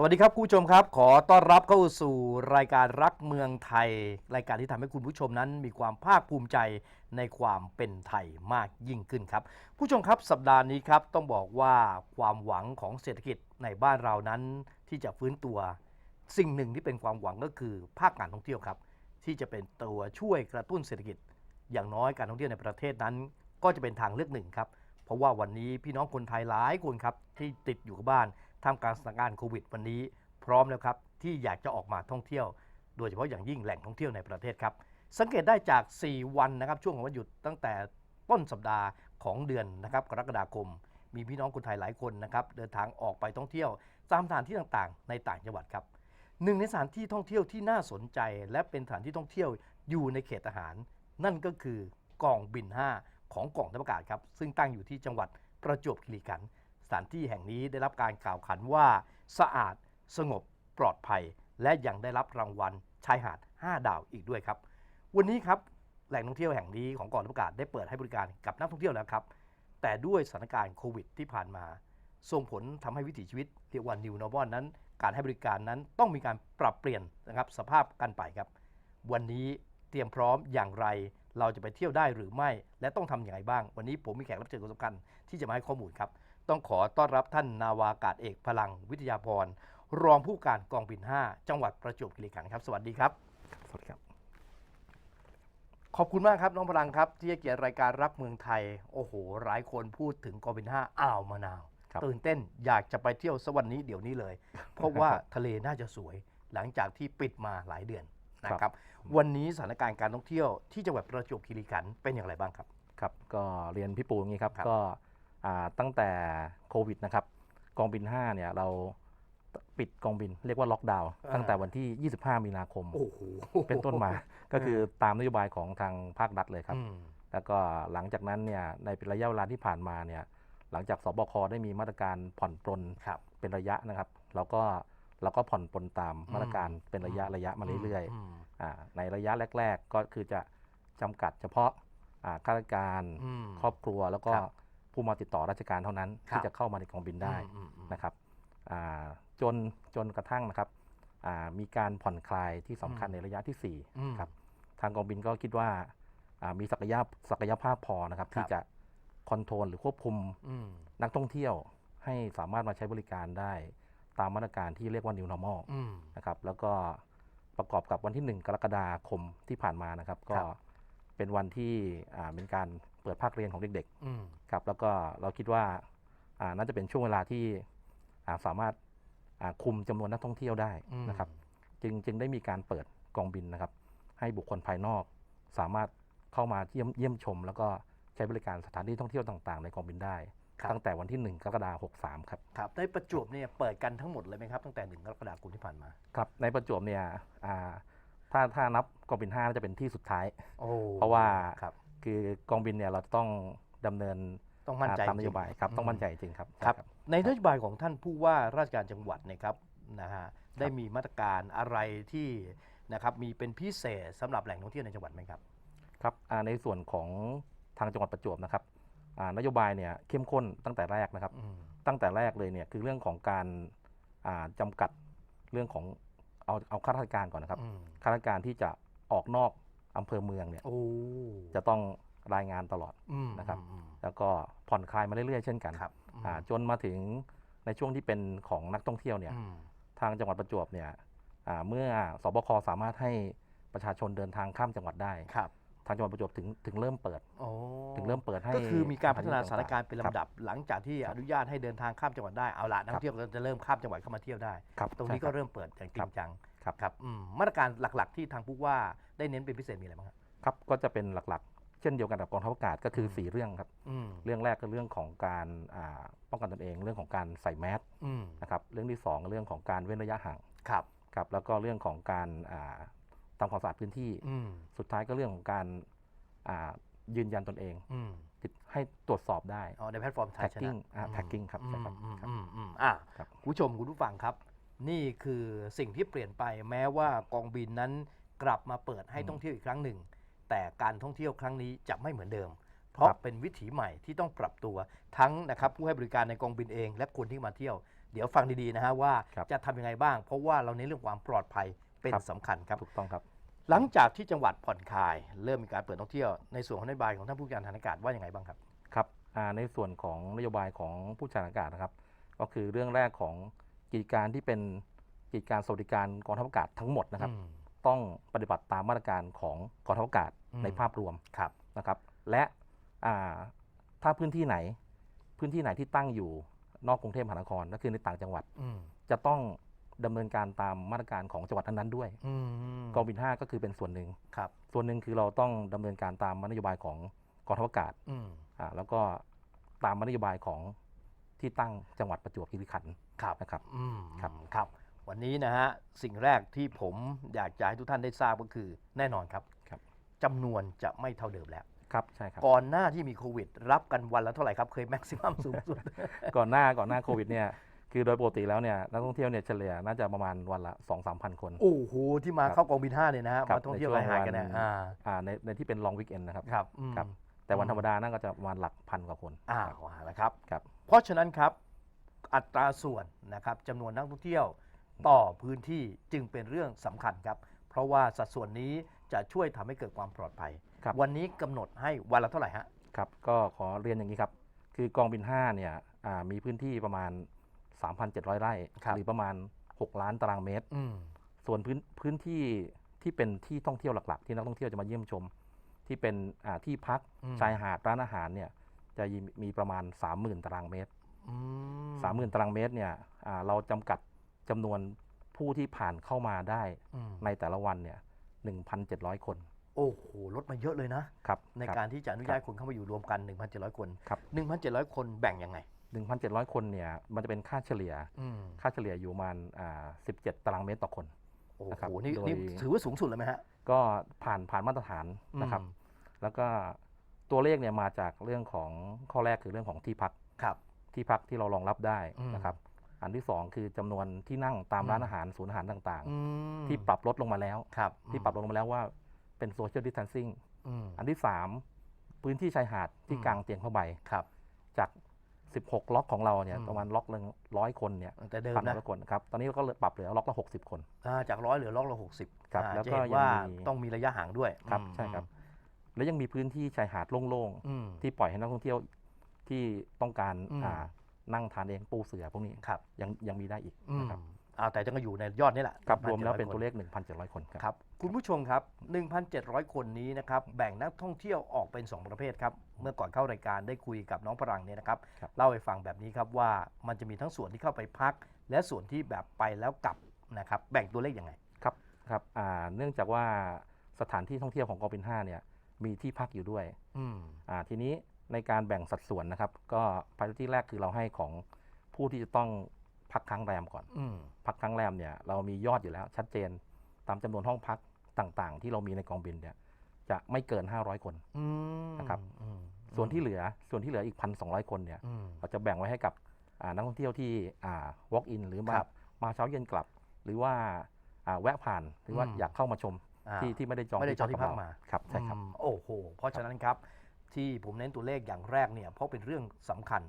สวัสดีครับคุณผู้ชมครับ ขอต้อนรับเข้าสู่รายการรักเมืองไทย รายการที่ทำให้คุณผู้ชมนั้น มีความภาคภูมิใจในความเป็นไทยมากยิ่งขึ้นครับ ผู้ชมครับสัปดาห์นี้ครับต้องบอกว่าความหวังของเศรษฐกิจในบ้านเรานั้น ที่จะฟื้นตัว สิ่งหนึ่งที่เป็นความหวังก็คือ ภาคการท่องเที่ยวครับ ที่จะเป็นตัวช่วยกระตุ้นเศรษฐกิจ อย่างน้อยการท่องเที่ยวในประเทศนั้น ก็จะเป็นทางเลือกหนึ่งครับเพราะว่าวันนี้พี่น้องคนไทยหลายคนครับที่ติดอยู่กับบ้าน ท่ามกลางสถานการณ์โควิดวันนี้ พร้อมแล้วครับที่อยากจะออกมาท่องเที่ยว โดยเฉพาะอย่างยิ่งแหล่งท่องเที่ยวในประเทศครับ สังเกตได้จาก 4 วันนะครับช่วงของวันหยุดตั้งแต่ต้นสัปดาห์ของเดือนนะครับกรกฎาคม มีพี่น้องคนไทยหลายคนนะครับเดินทางออกไปท่องเที่ยวตามสถานที่ต่างๆ ในต่างจังหวัดครับหนึ่งในสถานที่ท่องเที่ยวที่น่าสนใจ และเป็นสถานที่ท่องเที่ยวอยู่ในเขตทหาร นั่นก็คือกองบิน 5 ของกองทัพอากาศครับซึ่งตั้งอยู่ที่จังหวัดประจวบคีรีขันธ์ สถานที่แห่งนี้ได้รับการกล่าวขานว่า สะอาดสงบปลอดภัย และยังได้รับรางวัลชายหาด 5 ดาวอีกด้วยครับ วันนี้ครับแหล่งท่องเที่ยวแห่งนี้ของกองทัพอากาศได้เปิดให้บริการกับนักท่องเที่ยวแล้วครับ แต่ด้วยสถานการณ์โควิดที่ผ่านมา ส่งผลทำให้วิถีชีวิตเรียกว่า New Normal นั้น การให้บริการนั้นต้องมีการปรับเปลี่ยนนะครับสภาพกันไปครับ วันนี้เตรียมพร้อมอย่างไรเราจะไปเที่ยวได้หรือไม่ และต้องทำอย่างไรบ้าง วันนี้ผมมีแขกรับเชิญคนสำคัญที่จะมาให้ข้อมูลครับ ต้องขอต้อนรับท่านนาวากาศเอกพลังวิทยาพรรองผู้การกองบิน 5 จังหวัดประจวบคีรีขันธ์ครับ สวัสดีครับ สวัสดีครับ ขอบคุณมากครับน้องพลังครับที่ให้เกียรติรายการรักเมืองไทย โอ้โห หลายคนพูดถึงกองบิน 5 อ่าวมะนาว ครับตื่นเต้นอยากจะไปเที่ยวสวันนี้เดี๋ยวนี้เลย เพราะว่าทะเลน่าจะสวยหลังจากที่ปิดมาหลายเดือนนะครับวันนี้สถานการณ์การท่องเที่ยวที่จังหวัดประจวบคีรีขันธ์เป็นอย่างไรบ้างครับ ครับก็เรียนพี่ปูอย่างนี้ครับ ครับก็อ่า ตั้งแต่โควิดนะครับกองบิน 5 เนี่ยเราปิดกองบินเรียกว่าล็อกดาวน์อ่าตั้งแต่วันที่ 25 มีนาคมโอ้โหเป็นต้นมาก็คือตามนโยบายของทางภาครัฐเลยครับอืมแล้วก็หลังจากนั้นเนี่ยในระยะเวลาที่ผ่านมาเนี่ยหลังจากสบคได้มีมาตรการผ่อนปลนครับเป็นระยะนะครับเราก็เราก็ผ่อนปลนตามมาตรการเป็นระยะระยะมาเรื่อยๆมอ่าในระยะแรก ๆ ก็คือจะจำกัดเฉพาะอ่าข้าราชการอืมครอบครัวแล้วก็ครับ ผู้มาติดต่อราชการเท่านั้นครับที่จะเข้ามาในกองบินได้อืมอืมนะครับอ่าจนจนกระทั่งนะครับอ่ามีการผ่อนคลายที่สำคัญอืมในระยะที่อืม4ครับทางกองบินก็คิดว่าอ่ามีศักยภาพศักยภาพพอนะครับครับที่จะคอนโทรลหรือควบคุมอืมนักท่องเที่ยวให้สามารถมาใช้บริการได้ตามมาตรการที่เรียกว่า New Normal อืมนะครับแล้วก็ประกอบกับวันที่ 1 กรกฎาคมที่ผ่านมานะครับ ก็ครับ เป็นวันที่อ่าเป็นการเปิดภาคเรียนของเด็กอืมๆครับแล้วก็เราคิดว่าอ่าน่าจะเป็นช่วงเวลาที่อ่าสามารถอ่าคุมจำนวนนักท่องเที่ยวได้อืมนะครับ จึงจึงได้มีการเปิดกองบินนะครับ ให้บุคคลภายนอก สามารถเข้ามาเยี่ยมเยี่ยมชม แล้วก็ใช้บริการสถานที่ท่องเที่ยวต่างๆ ในกองบินได้ครับตั้งแต่วันที่ 1 กรกฎาคม 63 ครับครับในประจวบเนี่ยเปิดกันทั้งหมดเลยไหมครับตั้งแต่หนึ่งกรกฎาคมที่ผ่านมา ครับในประจวบเนี่ยอ่า ถ้าถ้านับกองบิน5น่าจะเป็นที่สุดท้าย โอ้เพราะว่าครับ คือกองบินเนี่ยเราจะต้องดำเนินต้องมั่นใจอ่าตามนโยบายครับจงต้องมั่นใจจริงครับ ครับใช่ในนโยบายของท่านผู้ว่าราชการจังหวัดเนะครับนะฮะได้มีมาตรการอะไรที่นะครับมีเป็นพิเศษสำหรับแหล่งท่องเที่ยวในจังหวัดไหมครับ ครับอ่าในส่วนของทางจังหวัดประจวบนะครับอ่านโยบายเนี่ยเข้มข้นตั้งแต่แรกนะครับอืมตั้งแต่แรกเลยเนี่ยคือเรื่องของการอ่าจำกัดเรื่องของ เอาเอาข้าราชการก่อนนะครับอืมข้าราชการที่จะออกนอกอำเภอเมืองเนี่ยโอ้จะต้องรายงานตลอดอืมนะครับอืมแล้วก็ผ่อนคลายมาเรื่อยๆ เช่นกันครับอืมอ่าจนมาถึงในช่วงที่เป็นของนักท่องเที่ยวเนี่ยอืมทางจังหวัดประจวบเนี่ยอ่าเมื่อสบคสามารถให้ประชาชนเดินทางข้ามจังหวัดได้ครับ ทางจังหวัดประจวบถึงถึงเริ่มเปิดโอ้ถึงเริ่มเปิดให้ก็คือมีการพัฒนาสถานการณ์คบเป็นลำดับ หลังจากที่อนุญาตให้เดินทางข้ามจังหวัดได้เอาละนักท่องเที่ยวก็จะเริ่มข้ามจังหวัดเข้ามาเที่ยวได้ ครับตรงนี้ใช่ก็คบ เริ่มเปิดอย่างจริงจังครับ ครับอืมมาตรการหลักๆ ที่ทางผู้ว่าได้เน้นเป็นพิเศษมีอะไรบ้างครับ ครับก็จะเป็นหลักๆ เช่นเดียวกันกับกองทัพอากาศก็คือม สี่เรื่องครับอืมเรื่องแรกก็เรื่องของการอ่าป้องกันตนเอง เรื่องของการใส่แมสอืมนะครับเรื่องที่สองเรื่องของการเว้นระยะห่างครับ ครับแล้วก็เรื่องของการอ่า ทำความสะอาดพื้นที่อืมสุดท้ายก็เรื่องของการอ่ายืนยันตนเองอืมติดให้ตรวจสอบได้อ๋อในแพลตฟอร์มไทยชนะ Tagging อ่า tagging ครับใช่ครับอืมครับอืมอืมอะครับคุณผู้ชมคุณผู้ฟังครับ นี่คือสิ่งที่เปลี่ยนไปแม้ว่ากองบินนั้นกลับมาเปิดให้ท่องเที่ยวอีกครั้งหนึ่ง แต่การท่องเที่ยวครั้งนี้จะไม่เหมือนเดิม เพราะครับเป็นวิถีใหม่ที่ต้องปรับตัวทั้งนะครับผู้ให้บริการในกองบินเอง และคนที่มาเที่ยว เดี๋ยวฟังดีๆนะฮะว่าครับจะทำยังไงบ้าง เพราะว่าเราในเรื่องความปลอดภัย เป็นครับ สำคัญครับ ถูกต้องครับ หลังจากที่จังหวัดผ่อนคลาย เริ่มมีการเปิดท่องเที่ยว ในส่วนของนโยบายของท่านผู้การฐานอากาศว่าอย่างไรบ้างครับ ครับอ่าในส่วนของนโยบายของผู้จัดอากาศนะครับ ก็คือเรื่องแรกของกิจการที่เป็นกิจการสวัสดิการกองทัพอากาศทั้งหมดนะครับอืมต้องปฏิบัติตามมาตรการของกองทัพอากาศอืม ในภาพรวมครับ นะครับ และอ่าถ้าพื้นที่ไหนพื้นที่ไหนที่ตั้งอยู่นอกกรุงเทพมหานครก็คือในต่างจังหวัดอืมจะต้อง ดำเนินการตามมาตรการของจังหวัดนั้นๆด้วยอืมกองบิน5ก็คือเป็นส่วนหนึ่ง ครับส่วนหนึ่งคือเราต้องดำเนินการตามนโยบายของกองทัพอากาศอืมอ่าแล้วก็ตามนโยบายของที่ตั้งจังหวัดประจวบคีรีขันธ์ครับ นะครับ อืมครับ ครับ วันนี้นะฮะสิ่งแรกที่ผมอยากจะให้ทุกท่านได้ทราบก็คือแน่นอนครับครับจำนวนจะไม่เท่าเดิมแล้ว ครับใช่ครับ ก่อนหน้าที่มีโควิด รับกันวันละเท่าไหร่ครับ เคยแม็กซิมัมสูงสุด ก่อนหน้าก่อนหน้าโควิดเนี่ย คือโดยปกติแล้วเนี่ยนักท่องเที่ยวเนี่ยเฉลี่ยน่าจะประมาณวันละ2 3 0 0 0 คน โอ้โหที่มาครับเข้ากองบินห้าเนี่ยนะฮะครับมาท่องเที่ยวในช่วงรายหาดกันนะวันอ่าอ่าในในที่เป็นลองวิกเอนนะครับครับอืมครับแต่วันอืมธรรมดานั่นก็จะประมาณหลักพันกว่าคนอ้าครับวแล้วครับครับ เพราะฉะนั้นครับอัตราส่วนนะครับจำนวนนักท่องเที่ยวต่อพื้นที่จึงเป็นเรื่องสำคัญครับ เพราะว่าสัดส่วนนี้จะช่วยทำให้เกิดความปลอดภัยครับวันนี้กำหนดให้วันละเท่าไหร่ฮะครับก็ขอเรียนอย่างนี้ครับ คือกองบิน5เนี่ยอ่ามีพื้นที่ประมาณ 3,700 ไร่ครับ หรือประมาณ 6 ล้านตารางเมตร อืมส่วนพื้นพื้นที่ที่เป็นที่ท่องเที่ยวหลักๆ ที่นักท่องเที่ยวจะมาเยี่ยมชม ที่เป็นอ่าที่พักอืมชายหาดร้านอาหารเนี่ยจะมีประมาณ 30,000 ตารางเมตร อืม30,000 ตารางเมตรเนี่ยอ่าเราจำกัดจำนวนผู้ที่ผ่านเข้ามาได้อืมในแต่ละวันเนี่ย1,700 คนโอ้โหลดมาเยอะเลยนะ ครับในคบ การที่จะอนุญาตคนเข้ามาอยู่รวมกัน 1,700 คน ครับ 1,700 คนแบ่งยังไง 1,700 คนเนี่ยมันจะเป็นค่าเฉลี่ยอืมค่าเฉลี่ยอยู่ประมาณอ่า17 ตารางเมตรต่อคนโอ้นะครับโหนี่โดยนี่ถือว่าสูงสุดเลยไหมฮะ ก็ผ่านผ่านมาตรฐานนะครับอืมแล้วก็ตัวเลขเนี่ยมาจากเรื่องของข้อแรกคือเรื่องของที่พักครับ ที่พักที่เรารองรับได้อืมนะครับ อันที่สองคือจำนวนที่นั่งตามอืมร้านอาหารศูนย์อาหารต่างอืมๆที่ปรับลดลงมาแล้วครับที่ปรับลดลงมาแล้วว่าเป็นโซเชียลดิส a ทนซิ่งอืมอันที่สามพื้นที่ชายหาดที่อืมกลางเตียงผ้าใบครับ จาก 16 ล็อกของเราเนี่ยอืม ประมาณล็อกหนึ่งร้อยคนเนี่ยแต่เดิมพันนะกว่าคนครับตอนนี้เราก็เลยปรับเหลือล็อกละ 60 คน อ่าจากร้อยเหลือล็อกละหกสิบครับอ่าแล้วจะก็เห็นยังว่ามี ต้องมีระยะห่างด้วยครับอืมใช่ครับ แล้วยังมีพื้นที่ชายหาดโล่งอืม ๆที่ปล่อยให้นักท่องเที่ยวที่ต้องการอืม อ่านั่งทานเองปูเสือพวกนี้ครับยังยังมีได้อีกอืมนะครับ อ่าแต่จะก็อยู่ในยอดนี่แหละครับ1,700รวมแล้วเป็นคตัวเลข 1,700 คนครับ ครับ คุณผู้ชมครับ 1,700 คนนี้นะครับ แบ่งนักท่องเที่ยวออกเป็น 2 ประเภทครับ เมื่อก่อนเข้ารายการได้คุยกับน้องพรังเนี่ยนะครับ ครับ เล่าให้ฟังแบบนี้ครับว่ามันจะมีทั้งส่วนที่เข้าไปพัก และส่วนที่แบบไปแล้วกลับนะครับ แบ่งตัวเลขยังไง ครับครับอ่าเนื่องจากว่าสถานที่ท่องเที่ยวของกองบิน5เนี่ยมีที่พักอยู่ด้วยอืม อ่าทีนี้ในการแบ่งสัดส่วนนะครับ ก็พาริตี้แรกคือเราให้ของผู้ที่จะต้อง พักค้างแรมก่อนอืมพักค้างแรมเนี่ยเรามียอดอยู่แล้ว ชัดเจนตามจำนวนห้องพักต่างๆ ที่เรามีในกองบินเนี่ย จะไม่เกิน 500 คนอืมนะครับอืมส่วนที่เหลือส่วนที่เหลืออีก1,200คนเนี่ยอืมเราจะแบ่งไว้ให้กับอ่านักท่องเที่ยวที่อ่า walk in หรือมาครับมาเช้าเย็นกลับ หรือว่าอ่าแวะผ่านหรือว่าอืมอยากเข้ามาชมอ่าที่ที่ไม่ได้จองไม่ได้จองที่พักบเรมาครับใช่ครับอืมโอ้โหเพราะฉะนั้นครับที่ผมเน้นตัวเลขอย่างแรกเนี่ยเพราะเป็นเรื่องสำคัญ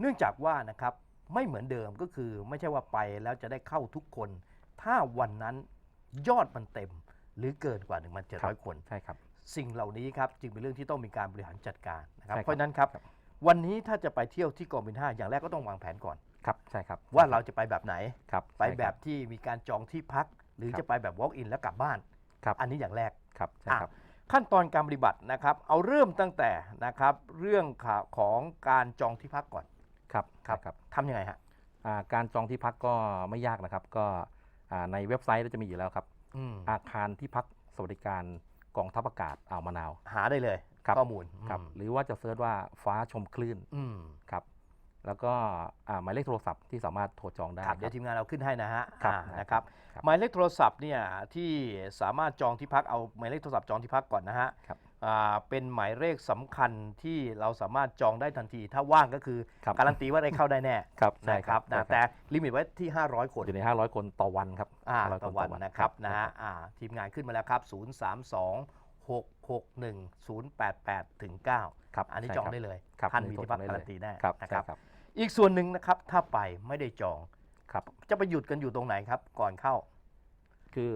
เนื่องจากว่านะครับ ไม่เหมือนเดิมก็คือไม่ใช่ว่าไปแล้วจะได้เข้าทุกคน ถ้าวันนั้นยอดมันเต็ม หรือเกินกว่า 1,700 คน ใช่ครับ สิ่งเหล่านี้ครับจึงเป็นเรื่องที่ต้องมีการบริหารจัดการนะครับใช่ครับเพราะฉะนั้นครับครับ วันนี้ถ้าจะไปเที่ยวที่กองบิน5อย่างแรกก็ต้องวางแผนก่อนครับใช่ครับว่าเราจะไปแบบไหนครับไปใช่คแบรับบที่มีการจองที่พัก หรือครับจะไปแบบ walk in แล้วกลับบ้านครับอันนี้อย่างแรกครับใช่ครับขั้นตอนการปฏิบัตินะครับ เอาเริ่มตั้งแต่นะครับ เรื่องข่าวของการจองที่พักก่อน ครับครับครับทำยังไงฮะอ่าการจองที่พักก็ไม่ยากนะครับ ก็อ่าในเว็บไซต์เราจะมีอยู่แล้วครับ อืมอาคารที่พักสวัสดิการกองทัพอากาศอ่าวมะนาว หาได้เลยครับ ข้อมูลครับอืมหรือว่าจะเซิร์ชว่าฟ้าชมคลื่นอืมครับแล้วก็อ่าหมายเลขโทรศัพท์ที่สามารถโทรจองได้ ครับเดี๋ยวทีมงานเราขึ้นให้นะฮะครับอ่าได้นะครับครับหมายเลขโทรศัพท์เนี่ยที่สามารถจองที่พักเอาหมายเลขโทรศัพท์จองที่พักก่อนนะฮะครับอ่า เป็นหมายเลขสำคัญที่เราสามารถจองได้ทันที ถ้าว่างก็คือครับการันตีว่าได้เข้าได้แน่ครับใช่นะคครัรับบนะใช่ครับ แต่ลิมิตไว้ที่ 500 คนอยู่ใน 500 คนต่อวันครับอ่า500ต่อควันนะครับนะใช่ฮะอ่าทีมงานขึ้นมาแล้วครับ 0 3 2 6 6 1 0 8 8ถึง9ครับอันนี้ใช่จองครับได้เลยครับท่านอันมีนี้ที่พักจองได้การัเลยนตีแน่ครับนะใช่ครับ ครับอีกส่วนหนึ่งนะครับถ้าไปไม่ได้จอง ครับ จะไปหยุดกันอยู่ตรงไหนครับ ก่อนเข้า คือ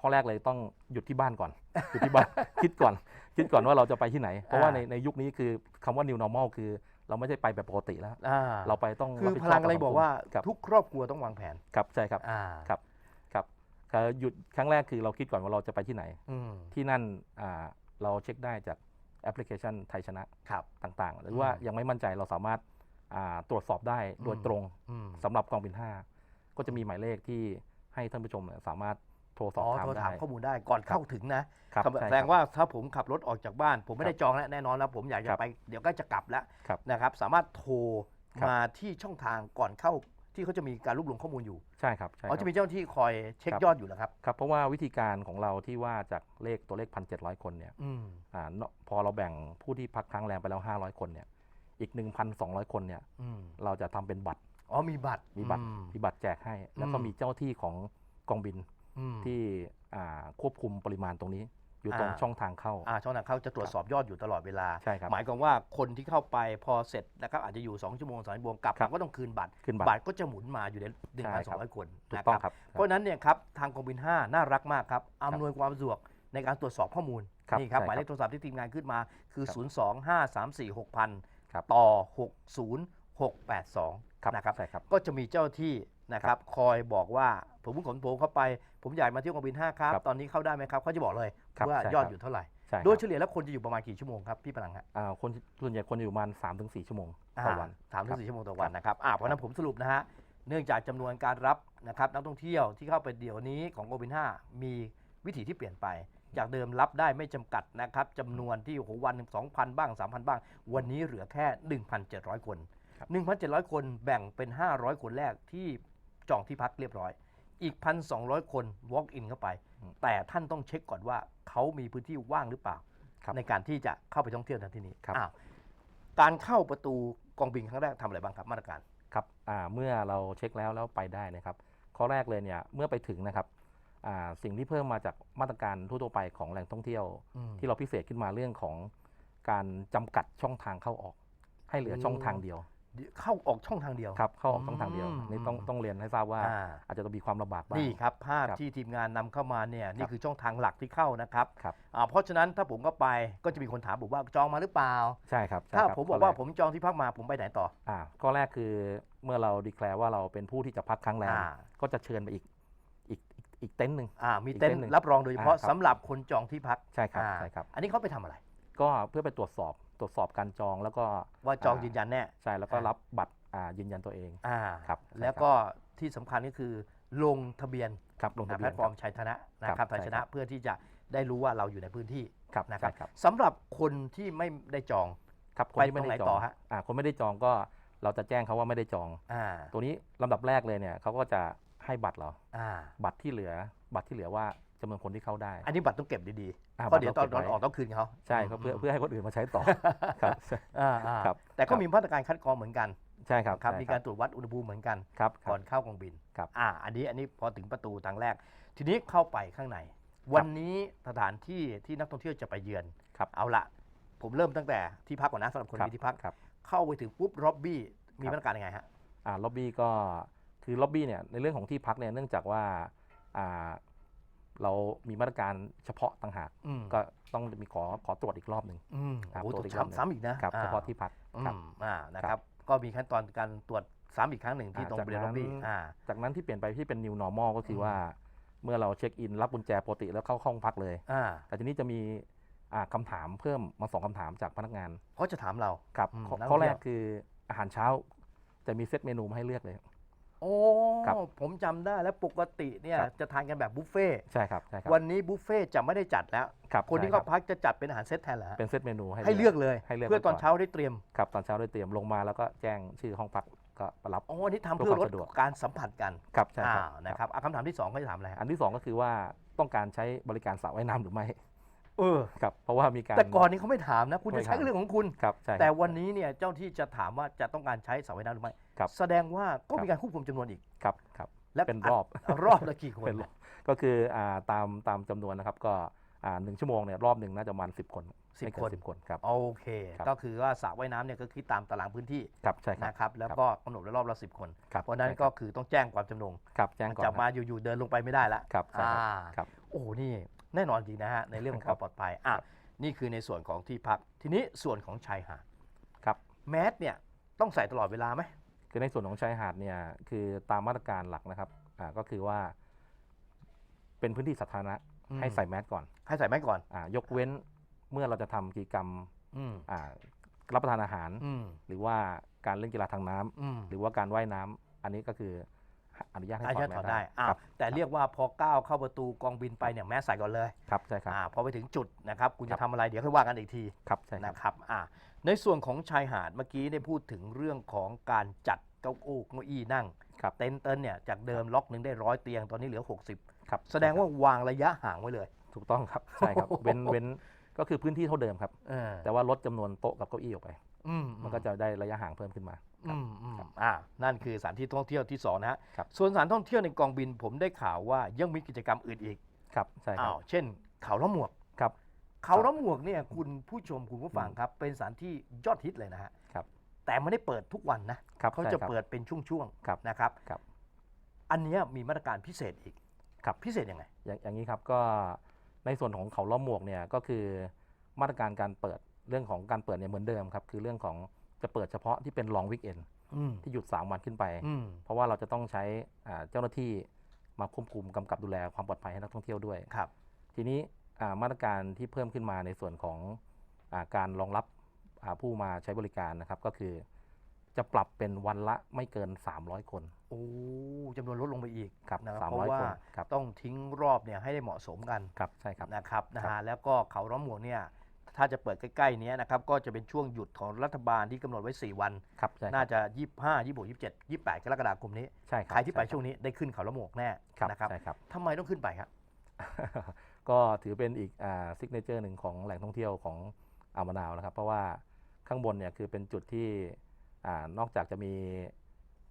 ข้อแรกเลยต้องหยุดที่บ้านก่อนหยุดที่บ้าน คิดก่อน คิดก่อนว่าเราจะไปที่ไหน เพราะว่าในในยุคนี้คือคำว่า new normal คือ เราไม่ใช่ไปแบบปกติแล้วอ่าเราไปต้องคือรับผิดพชลับงอะไรสังคมบอกว่าครับทุกครอบครัวต้องวางแผนครับใช่ครับอ่าครับครับคือหยุดครั้งแรกคือเราคิดก่อนว่าเราจะไปที่ไหนอืมที่นั่นอ่าเราเช็คได้จากแอปพลิเคชันไทยชนะครับต่างๆ หรือว่าอืมยังไม่มั่นใจเราสามารถอ่าตรวจสอบได้โดยอืมตรงอืมสำหรับกองบิน 5 ก็จะมีหมายเลขที่ให้ท่านผู้ชมเนี่ยสามารถโทรสอบอ๋อถามโทรได้ถามข้อมูลได้ก่อนเข้าถึงนะครับใช่แสดงครับ ว่าถ้าผมขับรถออกจากบ้าน ผมไม่ได้ครับจองแล้วแน่นอนแล้วผมอยากคจะรับไปเดี๋ยวก็จะกลับแล้วครับนะครับสามารถโทรครับ มาที่ช่องทางก่อนเข้าที่เขาจะมีการรวบรวมข้อมูลอยู่ใช่ครับใช่อ๋อคจะรับมีเจ้าหน้าที่คอยเช็คครับ ยอดอยู่แล้วครับครับเพราะว่าวิธีการของเราที่ว่าจากเลขตัวเลข 1,700 คนเนี่ยอืมอ่าเนอะพอเราแบ่งผู้ที่พักค้างแรมไปแล้ว 500 คนเนี่ยอีก 1,200 คนเนี่ยอืมเราจะทำเป็นบัตรอ๋อมีบัตรมีบัตรอืม มีบัตรแจกให้ แล้วก็อืม มีเจ้าที่ของกองบินอืม ที่อ่าควบคุมปริมาณตรงนี้ อยู่ตรงอ่าช่องทางเข้าอ่าช่องทางเข้าจะตรวจสอบยอดอยู่ตลอดเวลาใช่ครับหมายความว่าคนที่เข้าไปพอเสร็จนะครับอาจจะอยู่ 2 ชั่วโมง3ชั่วโมงกลับครัมาบก็ต้องคืนบัตรขึ้นบัตบัรตรก็จะหมุนมาอยู่ในใช่ครับ1,200คนถูกนะต้องครับครับเพราะฉะนั้นเนี่ยครับทางกองบิน 5 น่ารักมากครับอำนวยความสะดวกในการตรวจสอบข้อมูลครับนี่ครับใช่หมายเลครัขบโทรศัพท์ที่ทีมงานขึ้นมาคือครับ025346000ครับต่อครับ60682 นะครับใช่ครับก็จะมีเจ้าที่ นะครับคอยบอกว่าผมเพิ่งขนโผเข้าไป ผมอยากมาเที่ยวกองบิน5ครับ ครับตอนนี้เข้าได้ไหมครับเขาจะบอกเลยครับว่าใช่ยอดครับอยู่เท่าไหร่ ใช่ครับ โดยเฉลี่ยแล้วคนจะอยู่ประมาณกี่ชั่วโมงครับพี่ปนังฮะอ่าคนส่วนใหญ่คนอยู่ประมาณ3-4ชั่วโมงต่อวันถามถึครังบสี่ชั่วโมงต่อวันนะครับอ่าเพราะฉะนั้นผมสรุปนะฮะ เนื่องจากจำนวนการรับนะครับนักท่องเที่ยวที่เข้าไปเดี๋ยวนี้ของโกบิน5มีวิถีที่เปลี่ยนไป จากเดิมรับได้ไม่จำกัดนะครับจำนวนที่โอ้โหวันหนึ่ง2,000บ้าง 3,000 บ้าง วันนี้เหลือแค่ 1,700 คน ครับ 1,700 คนแบ่งเป็น 500 คนแรกที่ จองที่พักเรียบร้อย อีก 1,200 คน walk in เข้าไป แต่ท่านต้องเช็คก่อนว่าเขามีพื้นที่ว่างหรือเปล่าครับในการที่จะเข้าไปท่องเที่ยวในที่นี้ครับอ้าวการเข้าประตูกองบินครั้งแรกทำอะไรบ้างครับมาตรการครับอ่าเมื่อเราเช็คแล้วแล้วไปได้นะครับ ข้อแรกเลยเนี่ยเมื่อไปถึงนะครับอ่าสิ่งที่เพิ่มมาจากมาตรการทั่วๆไปของแหล่งท่องเที่ยว ที่เราพิเศษขึ้นมาเรื่องของการจำกัดช่องทางเข้าออก ให้เหลือช่องทางเดียว เข้าออกช่องทางเดียว ครับเข้าออกช่องทางเดียวอืมนี่ต้องต้องเรียนให้ทราบว่าอ่า อาจจะต้องมีความลำบากบ้าง นี่ครับภาพครับที่ทีมงานนำเข้ามาเนี่ยนี่ครับคือช่องทางหลักที่เข้านะครับครับ อ่าเพราะฉะนั้นถ้าผมก็ไปก็จะมีคนถามผมว่าจองมาหรือเปล่า ใช่ครับใช่ถ้าครับผมบอกข้ว่าแรผมจองที่พักมาผมไปไหนต่อ อ่าข้อแรกคือเมื่อเราดีแคลร์ว่าเราเป็นผู้ที่จะพักค้างแรมอ่า ก็จะเชิญไปอีกอีกอีกอีกเต็นท์หนึ่ง อ่ามีอีกเต็นเต็นท์ท์หนึ่งรับรองโดยเฉพาะอ่าครับ สำหรับคนจองที่พักใช่ครับอ่าใช่ครับ อันนี้เขาไปทำอะไร ก็เพื่อไปตรวจสอบ ตรวจสอบการจองแล้วก็ว่าจองยืนยันแน่ใช่แล้วก็อ่ารัรับบัตรอ่ายืนยันตัวเองอ่าครับใช่แล้วก็ที่สำคัญก็คือลงทะเบียนครับลงทะนะเบีแพยลนตฟอร์มชัยชนะนะครับครับชัยชนะใช่ครับเพื่อที่จะได้รู้ว่าเราอยู่ในพื้นที่ครับนะครับใช่ครับสำหรับคนที่ไม่ได้จองครับคนไปที่ไม่ตรงไหนได้จต่อองฮะอ่าคนไม่ได้จองก็เราจะแจ้งเขาว่าไม่ได้จองอ่าตัวนี้ลำดับแรกเลยเนี่ยเขาก็จะให้บัตรเราอ่าบัตรที่เหลือ บัตรที่เหลือว่า จำนวนคนที่เข้าได้ อันนี้บัตรต้องเก็บดีอ่าๆเพราะเดี๋ยวตอนบัตรตต้ออนงเก็บไว้ ออกต้องคืนเขาใช่ครับเพื่อเพื่อให้คนอื่นมาใช้ต่อ ครับใช่อ่าอ่าครับ แต่ก็ครับมีมาตรการคัดกรองเหมือนกันใช่ครับครับ ใช่มีการตรวจวัดอุณหภูมิเหมือนกัน ครับคก่รัอบ นเข้ากองบินครับอ่า อันนี้อันนี้พอถึงประตูทางแรก ทีนี้เข้าไปข้างใน วันนี้สถานที่ที่นักท่องเที่ยวจะไปเยือน ครับ เอาละผมเริ่มตั้งแต่ที่พักก่อนนะสำหรับคนครับมีที่พัก ครับ เข้าไปถึงปุ๊บล็อบบี้มีครับ มาตรการยังไงฮะ อ่าล็อบบี้ก็คือล็อบบี้เนี่ยในเรื่องของที่พักเนี่ยเนื่องจากว่าอ่า เรามีมาตรการเฉพาะต่างหากอืมก็ต้องมีขอขอตรวจอีกรอบหนึ่งอืมครับโอ้โหตรวจตรวจอีกรอบหนึ่งซ้ำซ้ำอีกนะครับอ่าเฉพาะที่พักอืครับมอ่านะครับ ก็มีขั้นตอนการตรวจซ้ำอีกครั้งหนึ่งที่อ่าตรงจากบริเวณล็อบบี้นั้นอ่าจากนั้นที่เปลี่ยนไปที่เป็น new normal ก็คือมว่า เมื่อเราเช็คอินรับกุญแจปกติแล้วเข้าห้องพักเลยอ่าแต่ทีนี้จะมีอ่าคำถามเพิ่มมาสองคำถามจากพนักงานเขาจะถามเราครับอืมข้อนักท่ข้อองเที่แรยวกคืออาหารเช้าจะมีเซตเมนูมาให้เลือกเลย โอ้ครับ ผมจำได้แล้วปกติเนี่ยครับ จะทานกันแบบบุฟเฟ่ต์ใช่ครับใช่ครับวันนี้บุฟเฟ่ต์จะไม่ได้จัดแล้วครับคนที่ใช่เข้ารับพักจะจัดเป็นอาหารเซตแทนเหรอฮะเป็นเซตเมนูให้ให้เลือกเลยให้เลือกเพื่อตอนไว้ก่เช้าได้เตรียมครับตอนเช้าได้เตรียมลงมาแล้วก็แจ้งชื่อห้องพักก็ไปรับ อ๋ออันนี้ทำเพื่เพื่ออความลดสะดวก การสัมผัสกันครับใช่อ่าครับ นะครับอะคำถามที่สองเขาจะถามอะไรฮะ อันที่สองก็คือว่าต้องการใช้บริการสระว่ายน้ำหรือไม่ เออ ครับ เพราะว่ามีการ แต่ก่อนนี้เขาไม่ถามนะ คุณไม่จะใช้ถามก็เรื่องของคุณ ครับใช่แต่วันนี้เนี่ยเจ้าที่จะถามว่าจะต้องการใช้สระว่ายน้ำหรือไม่ครับแสดงว่าก็ครับมีการควบคุมจำนวนอีก ครับครับและเป็นรอบะรอบละกี่คนเป็นรอบก็คืออ่าตามตามจำนวนนะครับก็อ่าหนึ่งชั่วโมงเนี่ยรอบหนึ่งน่าจะประมาณสิบคนสิบไม่เกิคนสิบคนครับโอเคครับก็คือว่าสระว่ายน้ำเนี่ยก็คิดตามตารางพื้นที่ครับใช่ครับนะครับแล้วครับก็กำหนดไว้รอบละสิบคนครับเพราะฉะนั้นใช่คก็รับคือต้องแจ้งความจำนงครับแจ้งก่อนจะครับมาอยู่ๆเดินลงไปไม่ได้ละครับใช่ครับอ่าครับโอ้โหนี่ แน่นอนจริงนะฮะในเรื่องของคครับวามปลอดภัยอะนี่คือในส่วนของที่พัก ทีนี้ส่วนของชายหาดครับ แมสเนี่ยต้องใส่ตลอดเวลาไหมคือในส่วนของชายหาดเนี่ยคือตามมาตรการหลักนะครับอ่าก็คือว่า เป็นพื้นที่สาธารณะอืมให้ใส่แมสก่อน ให้ใส่แมสก่อนอายกเว้นเมื่อเราจะทำกิจกรรมอืมอ่ารับประทานอาหาร อืมหรือว่าการเล่นกีฬาทางน้ำอืมหรือว่าการว่ายน้ำอันนี้ก็คือ อนุญาตให้อาถอญาดตแมถอสดได้อะครับแต่เรียกว่าพอก้าวเข้าประตูกองบินไปเนี่ยแมสใส่ก่อนเลยครับใช่ครับ อ่าพอไปถึงจุดนะครับ คุณครัจะบ ทำอะไรเดี๋ยวค่อยว่ากันอีกทีครับใช่ครับ นะครับอ่าในส่วนของชายหาดเมื่อกี้ได้พูดถึงเรื่องของการจัดเก้าอี้เก้าอี้นั่ง ครับ เต็นท์เต็นท์เนี่ยจากเดิมล็อกหนึ่งได้ร้อยเตียงตอนนี้เหลือ 60 ครับแสดงว่าวางระยะห่างไว้เลย ถูกต้องครับ ใช่ครับโอ้โหเว้นเว้นก็คือพื้นที่เท่าเดิมครับ เออแต่ว่าลดจำนวนโต๊ะกับเก้าอี้ออกไป อืมมันก็จะได้ระยะห่างเพิ่มขึ้นมาครัอืบมอืมอ่านั่นคือสถานที่ท่องเที่ยวที่สองนะฮะครับ ส่วนสถานท่องเที่ยวในกองบินผมได้ข่าวว่ายังมีกิจกรรมอื่นอีกครับใช่คอ้ารับวเช่น เขาล้อหมวก ครับ เขาล้อหมวกเนี่ยคุณผู้ชมคุณผู้ฟังครับ เป็นสถานที่ยอดฮิตเลยนะฮะครับแต่ไม่ได้เปิดทุกวันนะครับเขาใช่จะครับเปิดเป็นช่วงครับ ๆนะครับ ครับ อันเนี้ยมีมาตรการพิเศษอีกครับ พิเศษยังไง อย่างอย่างนี้ครับก็ในส่วนของเขาล้อมหมวกเนี่ยก็คือมาตรการการเปิด เรื่องของการเปิดเนี่ยเหมือนเดิมครับ คือเรื่องของจะเปิดเฉพาะที่เป็นลองวิกเอนอืมที่หยุด 3 วันขึ้นไปอืมเพราะว่าเราจะต้องใช้อ่าเจ้าหน้าที่มาควบคุมกำกับดูแลความปลอดภัยให้นักท่องเที่ยวด้วยครับ ทีนี้อ่ามาตรการที่เพิ่มขึ้นมาในส่วนของอาการรองรับอ่าผู้มาใช้บริการนะครับ ก็คือ จะปรับเป็นวันละไม่เกิน 300 คนโอ้จำนวนลดลงไปอีกครับนะครับ300เพราะว่าคนครับต้องทิ้งรอบเนี่ยให้ได้เหมาะสมกันครับใช่ครับนะครับนะครัฮะบแล้วก็เขาล้อมหมวกเนี่ย ถ้าจะเปิดใกล้ๆเนี้ยนะครับก็จะเป็นช่วงหยุดของรัฐบาลที่กำหนดไว้ 4 วัน ครับใช่ครับ น่าจะ 25 26 27 28 กรกฎาคมนี้ใช่ครับใครที่ไปช่ช่วงนี้ได้ขึ้นเขาล้อมหมวกแน่ครับนะครับใช่ครับ ทำไมต้องขึ้นไปครับ ก็ถือเป็นอีกซิกเนเจอร์หนึ่งของแหล่งท่องเที่ยวของอ่าวมะนาวนะครับ เพราะว่าข้างบนเนี่ยคือเป็นจุดที่อ่านอกจากจะมี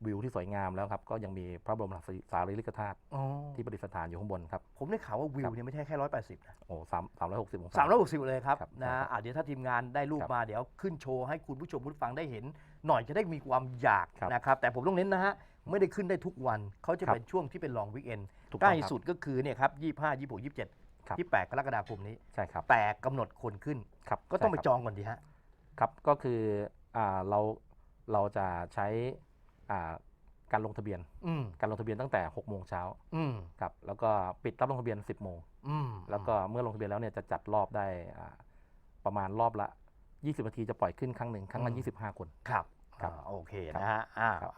วิวที่สวยงามแล้วครับ ก็ยังมีพระบรมสารีริกธาตุอ๋อที่ประดิษฐานอยู่ข้างบนครับ ผมได้ข่าวว่าวิครัวบเนี่ยไม่ใช่แค่180นะโอ้สามสามร้อยหกสิบองศา360เลยครับครับนะใช่ครับอะเดี๋ยวถ้าทีมงานได้รูปครับมาเดี๋ยวขึ้นโชว์ให้คุณผู้ชมคุณผู้ฟังได้เห็น หน่อยจะได้มีความอยากครับนะครับ แต่ผมต้องเน้นนะฮะไม่ได้ขึ้นได้ทุกวันเขาจะครับเป็นช่วงที่เป็นลองวิกเอนถูกใกต้อล้งครับสุดก็คือเนี่ยครับ25 26 27ครับ28กรกฎาคมนี้ ใช่ครับแต่กำหนดคนขึ้น ครับก็ต้องไปใช่ครับจองก่อนดีฮะ ครับก็คืออ่าเราเราจะใช้อ่า การลงทะเบียนอืมการลงทะเบียนตั้งแต่6โมงเช้าอืมครับแล้วก็ปิดรับลงทะเบียน 10โมงอืมแล้วก็เมื่อลงทะเบียนแล้วเนี่ยจะจัดรอบได้อ่าประมาณรอบละ 20นาทีจะปล่อยขึ้นครั้งหนึ่งครั้งละ25 คนครับครับอ่าโอเคครับนะฮะอ่าครับ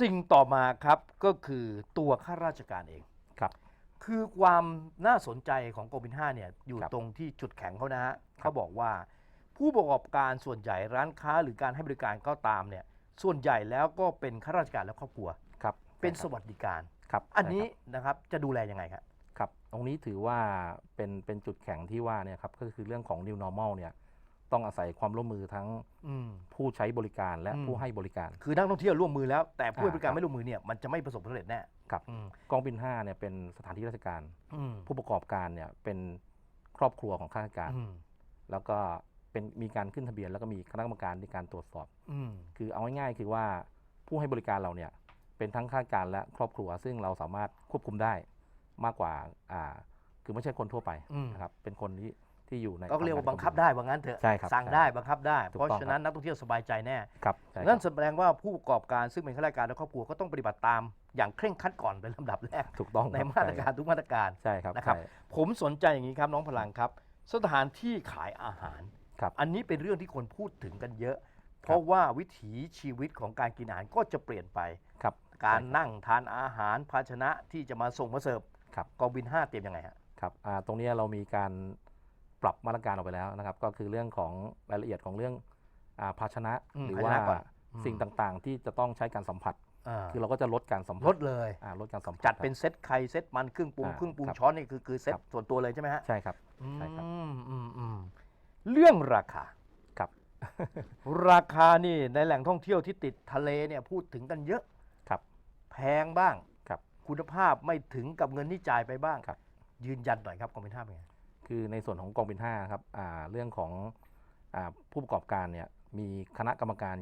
สิ่งต่อมาครับก็คือตัวข้าราชการเองครับคือความน่าสนใจของกรมบิน5เนี่ยอยู่ครับตรงที่จุดแข็งเขานะฮะครับเขาบอกว่า ผู้ประกอบการส่วนใหญ่ร้านค้าหรือการให้บริการก็ตามเนี่ย ส่วนใหญ่แล้วก็เป็นข้าราชการและครอบครัว ครับเป็นใช่สครับวัสดิการครับอันใช่นี้ครับนะครับจะดูแลยังไงครับครับ ตรงนี้ถือว่าเป็นเป็นจุดแข็งที่ว่าเนี่ยครับก็คือเรื่องของ new normal เนี่ยต้องอาศัยความร่วมมือทั้งอืมผู้ใช้บริการและอืมผู้ให้บริการ คือนักท่องเที่ยวร่วมมือแล้ว แต่ผู้ให้อ่าบริการครับไม่ร่วมมือเนี่ยมันจะไม่ประสบความสำเร็จแน่ครับอืมกองบิน5เนี่ยเป็นสถานที่ราชการอืมผู้ประกอบการเนี่ยเป็นครอบครัวของข้าราชการอืมแล้วก็ เป็นมีการขึ้นทะเบียนแล้วก็มีคณะกรรมการในการตรวจสอบ อืม คือเอาง่ายๆคือว่าผู้ให้บริการเราเนี่ยเป็นทั้งข้าราชการและครอบครัว ซึ่งเราสามารถควบคุมได้มากกว่าอ่า คือไม่ใช่คนทั่วไปอืม นะครับเป็นคนที่ที่อยู่ในก็เรียกว่าทำบังคับได้ว่างั้นเถอะใช่ครับสั่งใช่ ได้บังคับได้ ถูกเพราะต้องฉะนั้นนักท่องเที่ยวสบายใจแน่ครับใช่คนั่รันบแสดงว่าผู้ประกอบการซึ่งเป็นข้าราชการและครอบครัวก็ต้องปฏิบัติตามอย่างเคร่งครัดก่อนเป็นลำดับแรกถูกต้องในครับมาตรการทุกมาตรการ ใช่ครับนะครับ ใช่ผมสนใจอย่างนี้ครับน้องพลังครับ สถานที่ขายอาหาร ครับอันนี้เป็นเรื่องที่คนพูดถึงกันเยอะ เพราะว่าวิถีชีวิตของการกินอาหารก็จะเปลี่ยนไปครับการใช่คบนั่งทานอาหารภาชนะที่จะมาส่งมาเสิร์ฟครับกองบิน 5 เตรียมยังไงฮะครับอ่าตรงนี้เรามีการปรับมาตรการออกไปแล้วนะครับ ก็คือเรื่องของรายละเอียดของเรื่องอาภาชนะอืมหรือภาชว่านะก่อนอืมสิ่งต่างๆ ที่จะต้องใช้การสัมผัสอ่าคือเราก็จะลดการสัมผัสลดเลยอ่าลดการสัมผัสจัดครับเป็นเซตไข่เซตมันเครื่องปรุงอ่าเครื่องปรุงครับช้อนนี่คือคือเซตครับส่วนตัวเลยใช่ไหมฮะใช่ครับใช่ครับอืมอืมอืม เรื่องราคาครับ ราคานี่ในแหล่งท่องเที่ยวที่ติดทะเลเนี่ยพูดถึงกันเยอะครับ แพงบ้างครับ คุณภาพไม่ถึงกับเงินที่จ่ายไปบ้างครับ ยืนยันหน่อยครับกองบินห้าเป็นไงคคือในส่วนของกองบิน5ครับอ่าเรื่องของอาผู้ประกอบการเนี่ยมีคณะกรรมการ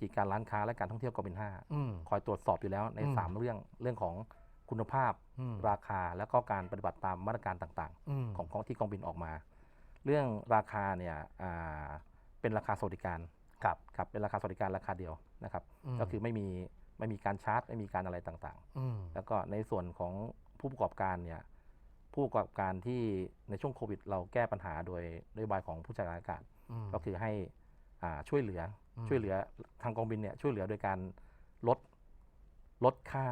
กิจการร้านค้าและการท่องเที่ยวกองบินอืม5คอยตรวจสอบอยู่แล้วในอืม3เรื่องเรื่องของคุณภาพอืมราคาและก็การปฏิบัติตามมาตรการต่างอืมๆของของที่กองบินออกมา เรื่องราคาเนี่ยอ่าเป็นราคาสวัสดิการครับครับเป็นราคาสวัสดิการราคาเดียวนะครับมก็คือไม่มีไม่มีการชาร์จไม่มีการอะไรต่างอืมๆแล้วก็ในส่วนของผู้ประกอบการเนี่ยผู้ประกอบการที่ในช่วงโควิด เราแก้ปัญหาโดยนโยบายของผู้จัดการอากาศมก็คือให้อ่าช่วยเหลืออมช่วยเหลือทางกองบินเนี่ยช่วยเหลือโดยการลดลดค่า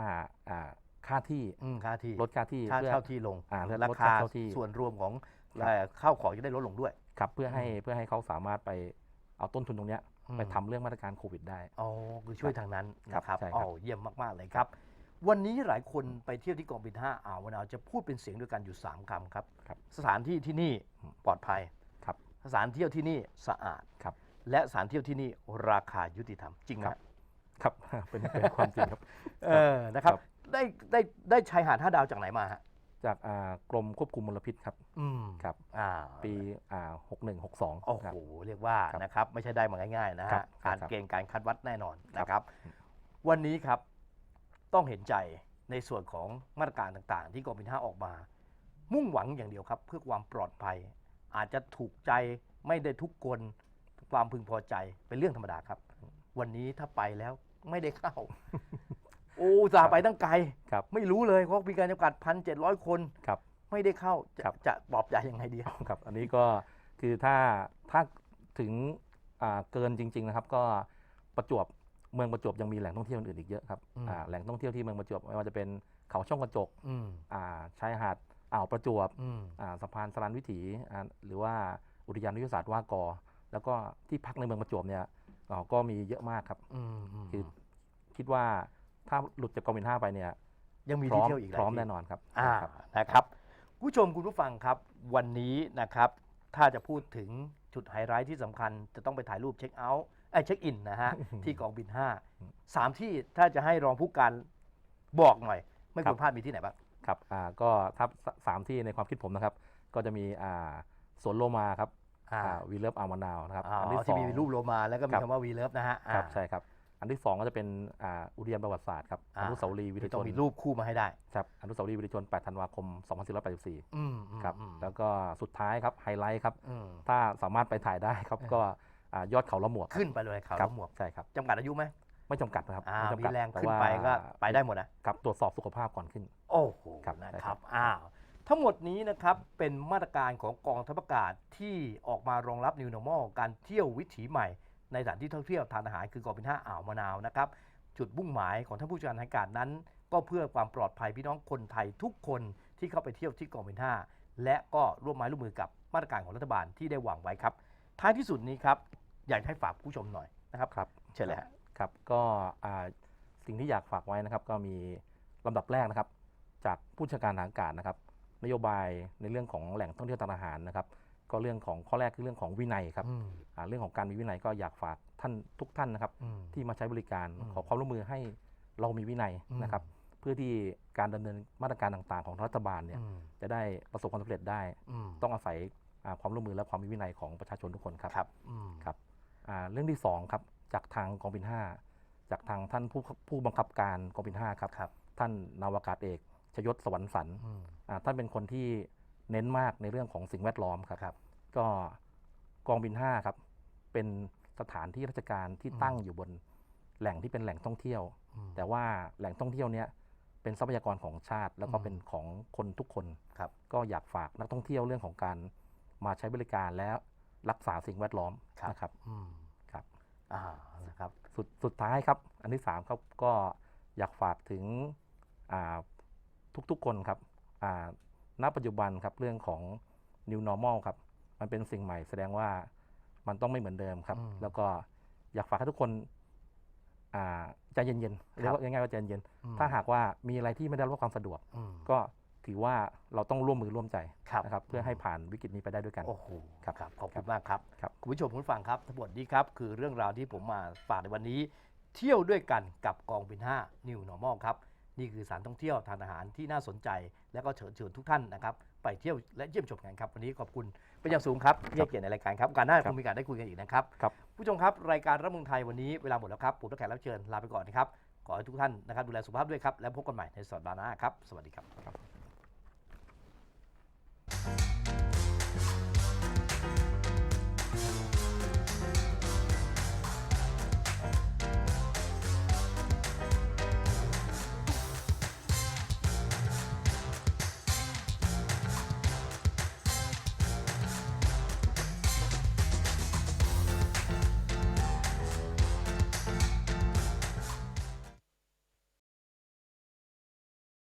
อ่าค่าที่อืมค่าที่ลดค่าที่ค่าเพื่อเช่าที่ลงอ่าเพื่อราลดคาค่าเช่าที่ส่วนรวมของ ครับเอ่อข้าวของจะได้ลดลงด้วย ครับเพื่อให้เพื่อให้เขาสามารถไปเอาต้นทุนตรงเนี้ยอืม ไปทำเรื่องมาตรการโควิดได้ อ๋อคือช่วยทางนั้นครับนะครับใช่ครับ อ๋อเยี่ยมมาก ๆ เลยครับ วันนี้หลายคนไปเที่ยวที่กองบิน 5 อ่าวมะนาวจะพูดเป็นเสียงเดียวกันอยู่ 3คำครับ ครับ สถานที่ที่นี่ปลอดภัย ครับ สถานเที่ยวที่นี่สะอาด ครับ และสถานเที่ยวที่นี่ราคายุติธรรมจริงไหม ครับครับเป็นเป็นความจริงครับ เออ นะครับ ครับ ได้ ได้ ได้ชายหาดห้าดาวจากไหนมาฮะ จากอ่ากรมควบคุมมลพิษครับอืมครับอ่าปีอ่าหกหนึ่งหกสองโอ้ครับ โหเรียกว่าครับนะครับไม่ใช่ได้มาง่ายๆนะครัฮะบการครับ เกณฑ์การคัดวัดแน่นอนครับนะครับ วันนี้ครับต้องเห็นใจในส่วนของมาตรการต่างๆ ที่กองบินห้าออกมา มุ่งหวังอย่างเดียวครับ เพื่อความปลอดภัย อาจจะถูกใจไม่ได้ทุกคนความพึงพอใจเป็นเรื่องธรรมดาครับ วันนี้ถ้าไปแล้วไม่ได้เข้าโอ้อุตสาห์ไปตั้งไกล ครับ ไม่รู้เลยเพราะมีการจำกัดพันเจ็ดร้อยคน ครับ ไม่ได้เข้าจะครับ จะปลอบใจยังไงดีครับ ครับ อันนี้ก็คือถ้าถ้าถึงอ่าเกินจริง ๆ นะครับ ก็ประจวบเมืองประจวบยังมีแหล่งท่องเที่ยวอื่นอีกเยอะครับอืม อ่าแหล่งท่องเที่ยวที่เมืองประจวบไม่ว่าจะเป็นเขาช่องกระจกอืมอ่าชายหาดอ่าวประจวบอืมอ่าสะพานสรานวิถีอ่าหรือว่าอุทยานวิทยาศาสตร์ว่ากอ แล้วก็ที่พักในเมืองประจวบเนี่ยอ่าก็มีเยอะมากครับ อืมอืม คือคิดว่า ถ้าหลุดจากกองบินห้าไปเนี่ยยังมีพร้ที่อมเที่ยวอีกหลายพร้อมที่แน่นอนครับอ่าครับ นะครับผู้ชมคุณผู้ฟังครับวันนี้นะครับ ถ้าจะพูดถึงจุดไฮไลท์ที่สำคัญจะต้องไปถ่ายรูปเช็คเอาท์ไอ้เช็คอินนะฮะ ที่กองบิน5สามที่ถ้าจะให้รองผู้การบอกหน่อย ไม่ควรพลาดมีที่ไหนบ้าง ครับอ่าก็ถ้าสสามที่ในความคิดผมนะครับ ก็จะมีอ่าสวนโลมาครับอ่า วีเลิฟอามานาวนะครับอ๋ออันที่สที่องมีรูปโลมาแล้วก็มีครับ คำว่าวีเลิฟนะฮะครับอ่าใช่ครับ อันที่สองก็จะเป็นอ่าอุทยานประวัติศาสตร์ครับอ่าอนุสาวรีย์วีรที่ชต้องนมีรูปคู่มาให้ได้ครับอนุสาวรีย์วีรชน 8 ธันวาคม 2484อืมอืมครับอืมแล้วก็สุดท้ายครับไฮไลท์ครับอืมถ้าสามารถไปถ่ายได้ครับก็อ่ายอดเขาละหมวกขึ้นไปเลยเขาครัล้บหมวกใช่ครับจำกัดอายุไหมไม่จำกัดนะครับอ่าไม่จำมีกัดแรงแต่ขึ้นว่าไปก็ไปได้หมดนะครับตรวจสอบสุขภาพก่อนขึ้น โอ้โหครับนะใช่คครัรับบอ้าวทั้งหมดนี้นะครับเป็นมาตรการของกองทัพอากาศที่ออกมารองรับ New Normal การเที่ยววิถีใหม่ ในสถานที่ท่องเที่ยวทานอาหารคือกองบินห้าอ่าวมะนาวนะครับจุดมุ่งหมายของท่านผู้จัดการทางอากาศนั้น ก็เพื่อความปลอดภัยพี่น้องคนไทยทุกคนที่เข้าไปเที่ยวที่กองบินห้าและก็ร่วมไม้ร่วมมือกับมาตรการของรัฐบาลที่ได้วางไว้ครับ ท้ายที่สุดนี้ครับอยากให้ฝากผู้ชมหน่อยนะครับครับเชิญเลยฮะครับก็อ่าสิ่งที่อยากฝากไว้นะครับ ก็มีลำดับแรกนะครับ จากผู้จัดการทางอากาศนะครับ นโยบายในเรื่องของแหล่งท่องเที่ยวทางอาหารนะครับ ก็เรื่องของข้อแรกคือเรื่องของวินัยครับอืมอ่าเรื่องของการมีวินัยก็อยากฝากท่านทุกท่านนะครับอืมที่มาใช้บริการอืมขอความร่วมมือให้เรามีวินัยอืมนะครับ เพื่อที่การดำเนินมาตรการต่างๆ ของรัฐบาลเนี่ยอืมจะได้ประสบความสำเร็จได้อืมต้องอาศัยอ่าความร่วมมือและความมีวินัยของประชาชนทุกคนครับครับอืมครับอ่าเรื่องที่สองครับจากทางกองบิน 5 จากทางท่านผู้ผู้บังคับการกองบิน 5 ครับครับท่านนาวากาศเอกชยศสวรรค์สันอืมอ่าท่านเป็นคนที่เน้นมากในเรื่องของสิ่งแวดล้อมครับครับ ก็กองบิน 5 ครับ เป็นสถานที่ราชการที่อืมตั้งอยู่บนแหล่งที่เป็นแหล่งท่องเที่ยวอืมแต่ว่าแหล่งท่องเที่ยวเนี้ยเป็นทรัพยากรของชาติแล้วก็อืมเป็นของคนทุกคนครับ ก็อยากฝากนักท่องเที่ยวเรื่องของการมาใช้บริการและรักษาสิ่งแวดล้อมนะครับอืมครับอ่านะครับสุดสุดท้ายครับ อันที่สามครับก็อยากฝากถึงอ่าทุกๆคนครับอ่าณปัจจุบันครับเรื่องของ new normal ครับ มันเป็นสิ่งใหม่แสดงว่ามันต้องไม่เหมือนเดิมครับอืมแล้วก็อยากฝากให้ทุกคนอ่าใจเย็นๆเรียกว่าง่ายๆว่าใจเย็นอืมๆถ้าหากว่ามีอะไรที่ไม่ได้รับความสะดวกอืมก็ถือว่าเราต้องร่วมมือร่วมใจครับนะครับเพื่อให้ผ่านวิกฤตนี้ไปได้ด้วยกันโอ้โหครับครับขอบครัคุณบมากครับครับคุณผู้ชมคุณผู้ฟังครับทั้งหมดนี้ครับคือเรื่องราวที่ผมมาฝากในวันนี้ เที่ยวด้วยกันกับกองบิน5 New Normal ครับนี่คือสถานท่องเที่ยวทานอาหารที่น่าสนใจ และก็เชิญชวนทุกท่านนะครับ ไปเที่ยวและเยี่ยมชมกันครับ วันนี้ขอบคุณเป็นอย่างสูงครับที่ให้เกียรติในรายการครับโอกาสหน้าครัคบงมีโอกาสได้คุยกันอีกนะครับ ครับ ผู้ชมครับรายการรับเมืองไทยวันนี้เวลาหมดแล้วครับผมและแขกรับเชิญลาไปก่อนนะครับขอให้ทุกท่านนะครับดูแลสุขภาพด้วยครับ แล้วพบกันใหม่ในสัปดาห์หน้าครับ สวัสดีครับ